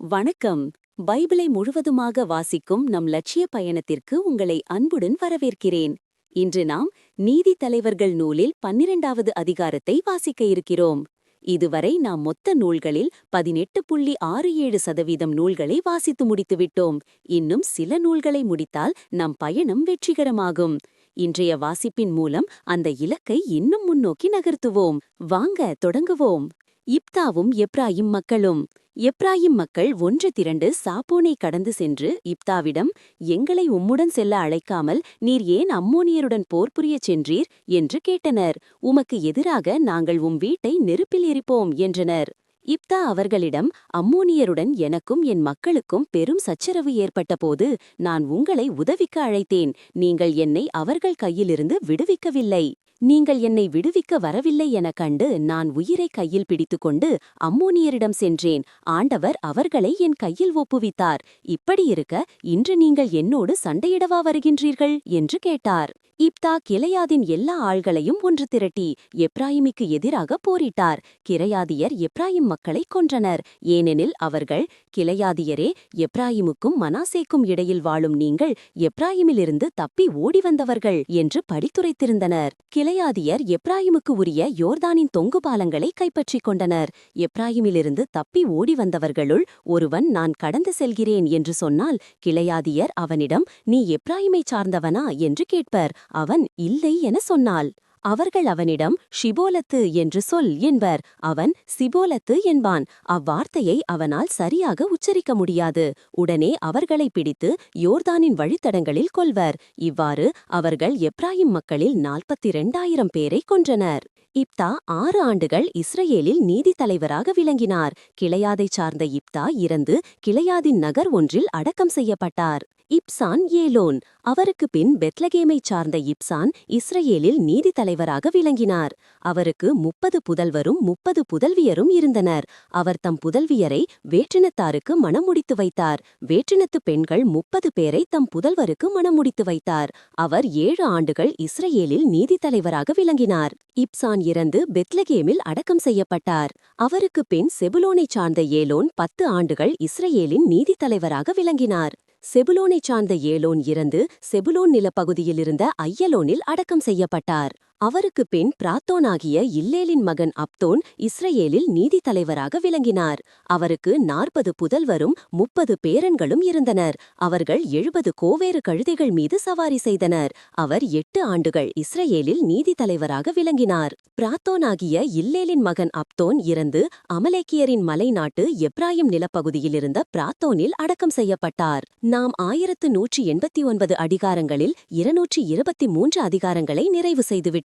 வணக்கம். பைபிளை முழுவதுமாக வாசிக்கும் நம் லட்சிய பயணத்திற்கு உங்களை அன்புடன் வரவேற்கிறேன். இன்று நாம் நீதி தலைவர்கள் நூலில் பன்னிரண்டாவது அதிகாரத்தை வாசிக்க இருக்கிறோம். இதுவரை நாம் மொத்த நூல்களில் பதினெட்டு புள்ளி ஆறு ஏழு சதவீதம் நூல்களை வாசித்து முடித்துவிட்டோம். இன்னும் சில நூல்களை முடித்தால் நம் பயணம் வெற்றிகரமாகும். இன்றைய வாசிப்பின் மூலம் அந்த இலக்கை இன்னும் முன்னோக்கி நகர்த்துவோம். வாங்க தொடங்குவோம். இப்தாவும் எப்ராயிம் மக்களும். எப்ராயிம் மக்கள் ஒன்று திரண்டு சாப்போனை கடந்து சென்று இப்தாவிடம் எங்களை உம்முடன் செல்ல அழைக்காமல் நீர் ஏன் அம்மோனியருடன் போர் புரியச் சென்றீர்? என்று கேட்டனர். உமக்கு எதிராக நாங்கள் உம் வீட்டை நெருப்பில் எரிப்போம் என்றனர். இப்தா அவர்களிடம் அம்மோனியருடன் எனக்கும் என் மக்களுக்கும் பெரும் சச்சரவு ஏற்பட்டபோது நான் உங்களை உதவிக்க அழைத்தேன். நீங்கள் என்னை அவர்கள் கையிலிருந்து விடுவிக்கவில்லை. நீங்கள் என்னை விடுவிக்க வரவில்லை எனக் கண்டு நான் உயிரை கையில் பிடித்துக்கொண்டு அம்மோனியரிடம் சென்றேன். ஆண்டவர் அவர்களை என் கையில் ஒப்புவித்தார். இப்படியிருக்க இன்று நீங்கள் என்னோடு சண்டையிடவா வருகின்றீர்கள்? என்று கேட்டார். இப்தா கிளையாதின் எல்லா ஆள்களையும் ஒன்று திரட்டி எப்ராயிமிக்கு எதிராக போரிட்டார். கிரையாதியர் எப்ராயிம் மக்களை கொன்றனர். ஏனெனில் அவர்கள் கிளையாதியரே எப்ராயிமுக்கும் மனாசேக்கும் இடையில் வாழும் நீங்கள் எப்ராயிமிலிருந்து தப்பி ஓடி வந்தவர்கள் என்று படித்துரைத்திருந்தனர் கிளையாதியர் எப்ராயிமுக்கு உரிய யோர்தானின் தொங்கு பாலங்களை கைப்பற்றிக் கொண்டனர். எப்ராயிமிலிருந்து தப்பி ஓடி வந்தவர்களுள் ஒருவன் நான் கடந்து செல்கிறேன் என்று சொன்னால் கிளையாதியர் அவனிடம் நீ எப்ராயிமை சார்ந்தவனா? என்று கேட்பர். அவன் இல்லை என சொன்னாள். அவர்கள் அவனிடம் ஷிபோலத்து என்று சொல் என்பர். அவன் சிபோலத்து என்பான். அவ்வார்த்தையை அவனால் சரியாக உச்சரிக்க முடியாது. உடனே அவர்களை பிடித்து யோர்தானின் வழித்தடங்களில் கொல்வர் இவ்வாறு அவர்கள் எப்ராயிம் மக்களில் நாற்பத்தி இரண்டாயிரம் பேரை கொன்றனர். இப்தா ஆறு ஆண்டுகள் இஸ்ரேலில் நீதி தலைவராக விளங்கினார். கிளையாதைச் சார்ந்த இப்தா இறந்து கிளையாதின் நகர் ஒன்றில் அடக்கம் செய்யப்பட்டார். Ibzan Elon. அவருக்கு பின் பெத்லகேமைச் சார்ந்த இப்சான் இஸ்ரேலில் நீதி தலைவராக விளங்கினார். அவருக்கு முப்பது புதல்வரும் முப்பது புதல்வியரும் இருந்தனர். அவர் தம் புதல்வியரை வேற்றினத்தாருக்கு மணமுடித்து வைத்தார். வேற்றினத்து பெண்கள் முப்பது பேரை தம் புதல்வருக்கு மணமுடித்து வைத்தார். அவர் ஏழு ஆண்டுகள் இஸ்ரேலில் நீதி தலைவராக விளங்கினார். இப்சான் இறந்து பெத்லகேமில் அடக்கம் செய்யப்பட்டார். அவருக்கு பின் செபுலோனைச் சார்ந்த ஏலோன் பத்து ஆண்டுகள் இஸ்ரேலின் நீதி தலைவராக விளங்கினார். செபுலோனைச் சார்ந்த ஏலோன் இறந்து செபுலோன் நிலப்பகுதியில் இருந்த ஐயலோனில் அடக்கம் செய்யப்பட்டார். அவருக்கு பின் பிராத்தோனாகிய இல்லேலின் மகன் அப்தோன் இஸ்ரேலில் நீதி தலைவராக விளங்கினார். அவருக்கு நாற்பது புதல்வரும் முப்பது பேரன்களும் இருந்தனர். அவர்கள் எழுபது கோவேறு கழுதைகள் மீது சவாரி செய்தனர். அவர் எட்டு ஆண்டுகள் இஸ்ரேலில் நீதி தலைவராக விளங்கினார். பிராத்தோனாகிய இல்லேலின் மகன் அப்தோன் இறந்து அமலேக்கியரின் மலைநாட்டு எப்ராயிம் நிலப்பகுதியிலிருந்த பிராத்தோனில் அடக்கம் செய்யப்பட்டார். நாம் ஆயிரத்து நூற்றி எண்பத்தி ஒன்பது அதிகாரங்களில் இருநூற்றி இருபத்தி மூன்று அதிகாரங்களை நிறைவு செய்துவிட்டோம்.